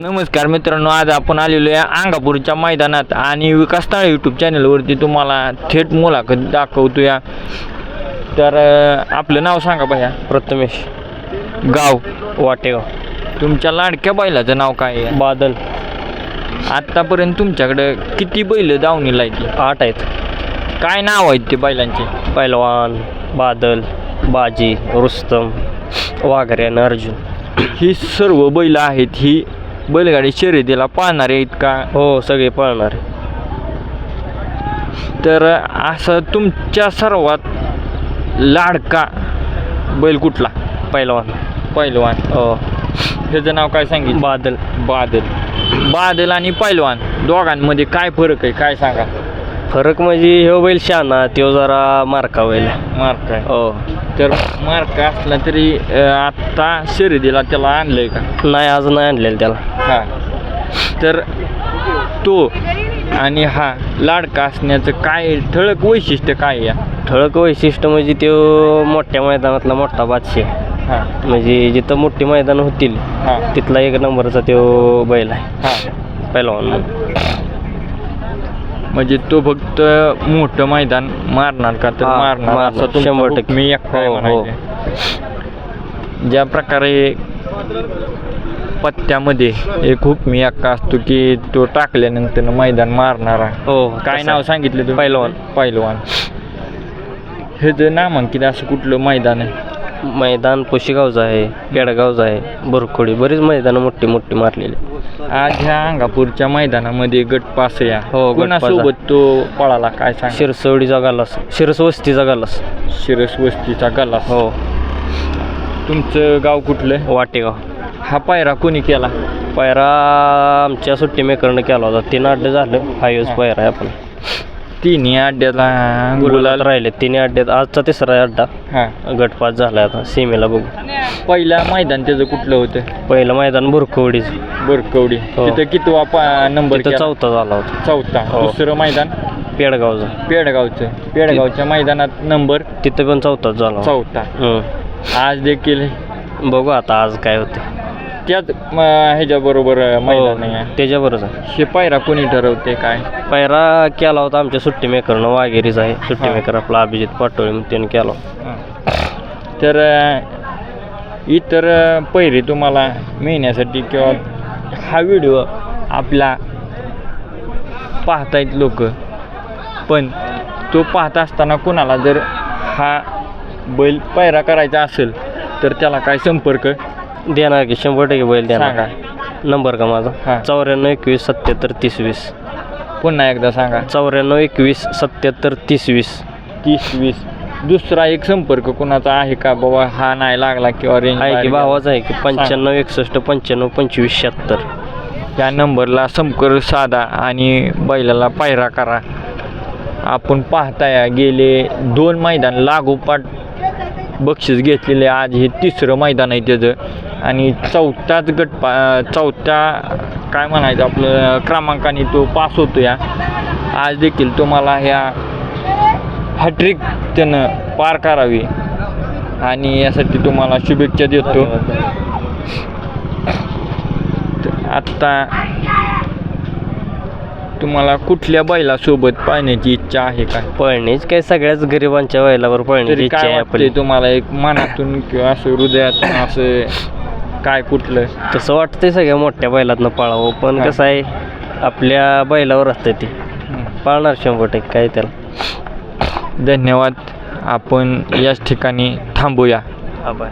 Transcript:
नमस्कार मित्रांनो आज आपण आलेलो आहे अंगापूरच्या मैदानात आणि विकासताळ यूट्यूब चॅनलवरती तुम्हाला थेट मुलाखत दाखवतो या तर अं, आपलं नाव सांगा भैया. प्रथमेश. गाव. वाटेगाव. तुमच्या लाडक्या बैलाचं नाव काय आहे? बादल. आत्तापर्यंत तुमच्याकडं किती बैल दावणीला आहेत? आठ आहेत. काय नाव आहेत ते बैलांचे? पैलवान बादल बाजी रुस्तम आणि अर्जुन. ही सर्व बैल आहेत ही बैलगाडी शर्यतीला पाहणारे आहेत का? हो सगळे पळणार. तर असं तुमच्या सर्वात लाडका बैल कुठला? पैलवान. पैलवान. हो. त्याचं नाव काय सांगितलं? बादल. बादल. बादल आणि पैलवान. दोघांमध्ये काय फरक आहे? काय सांगा? फरक म्हणजे ह्यो बैल शहाणा त्यो जरा मार्का बैल. मार्क आहे. हो. तर मार्क असला तरी अं, आत्ता शर्यतीला त्याला आणलंय का? नाही आज नाही आणलेलं त्याला. हा. तर तो आणि हा लाडका असण्याचं काय ठळक वैशिष्ट्य काय या? ठळक वैशिष्ट्य म्हणजे त्यो मोठ्या मैदानातला मोठा बादशाह आहे. हा. म्हणजे जिथं मोठी मैदान होतील हा. तिथला एक नंबरचा त्यो बैल आहे. हा. पैलवान म्हणून. म्हणजे तो फक्त मोठं मैदान मारणार का तर हा, मारणार मारणार. असं तुमचा शंभर टक्के. मी एकटा आहे हो, हो. म्हणायचे ज्या प्रकारे पत्त्यामध्ये एक हुकमी अक्का असतो की तो टाकल्यानंतर मैदान मारणारा हो काय तसं. नाव सांगितलं तुम्ही पैलवान. पैलवान हे जे नामांकित असं कुठलं मैदान आहे मैदान पुशेगावचं आहे पेडगावचं आहे बोरखोडी बरीच मैदानं मोठी मोठी मारलेली आज ह्या अंगापूरच्या मैदानामध्ये गट पास या. हो, गट पास. कोणासोबत तो पळाला काय सांग? शिरसवडीचा गालास. शिरसवस्तीचा गालास. शिरस वस्तीचा गल्ला हो. तुमचं गाव कुठलं? वाटेगाव. हा पायरा कोणी केला? पायरा आमच्या सुट्टी मेकरनं केला होता. तीन अड्डे झालं. हायवेज हा. पायरा आहे आपला. तिन्ही अड्ड्याला गुलाल राहिले. तिन्ही अड्ड्यात आजचा तिसरा अड्डा. हा. गट पास झाला आता सीमेला बघू. पहिला मैदान त्याचं कुठलं होतं? पहिलं मैदान बुरखवडीच. बोरकवडी हो. तिथं कितवा पा नंबर तिथं केला? चौथा झाला होता. चौथा. हो. दुसरं मैदान? पेडगावचा. पेडगावचं. पेडगावच्या मैदानात नंबर तिथं पण चौथाच झाला होता. चौथा. हम्म. आज देखील? बघू आता आज काय होते त्याच ह्याच्या बरोबर मैदान आहे. त्याच्याबरोबर. आहे हे पायरा कोणी ठरवते काय? पायरा केला होता आमच्या सुट्टी मेकरनं वाघेरीच आहे. सुट्टी हा. मेकर आपला अभिजित पाटोळे त्याने केला तर अ, इतर अ, पहिरे तुम्हाला मिळण्यासाठी किंवा हा व्हिडिओ आपला पाहतायत लोक. पण तो पाहत असताना कोणाला जर हा बैल पायरा करायचा असेल तर त्याला काय संपर्क? देणार की शंभर टक्के बैल देणार. सांगा. नंबर का माझा? हा. चौऱ्याण्णव एकवीस सत्याहत्तर तीस वीस. पुन्हा एकदा सांगा. चौऱ्याण्णव एकवीस सत्याहत्तर तीस वीस. तीस वीस. दुसरा एक संपर्क कोणाचा आहे का बाबा? हा नाही लागला किंवा रेंज आहे की बाहेर भावाचा आहे की? पंच्याण्णव एकसष्ट पंच्याण्णव पंचवीस शहात्तर. गेला. या नंबरला संपर्क साधा आणि बैलाला पायरा करा. आपण पाहताय गेले दोन मैदान लागोपाठ बक्षीस घेतलेले आज हे तिसरं मैदान आहे त्याचं. आणि चौथ्याच गट पा चौथ्या काय म्हणायचं आपलं क्रमांकाने तो पास होतो या. आज देखील तुम्हाला ह्या हॅट्रिक त्यानं पार करावी. आणि यासाठी तुम्हाला शुभेच्छा देतो. आत्ता तुम्हाला कुठल्या बैलासोबत पाहण्याची इच्छा आहे का? पळणीच काय सगळ्याच गरिबांच्या वैलावर पळण्याची इच्छा आहे आपली. तुम्हाला एक मनातून किंवा असं हृदयातून असं काय कुठलं? तसं वाटतंय सगळ्या मोठ्या बैलातनं पळावं पण. कसं आहे आपल्या बैलावर असतं ते. पाळणार शंभर टक्के काय त्याला. धन्यवाद. आपण याच ठिकाणी थांबूया. आभार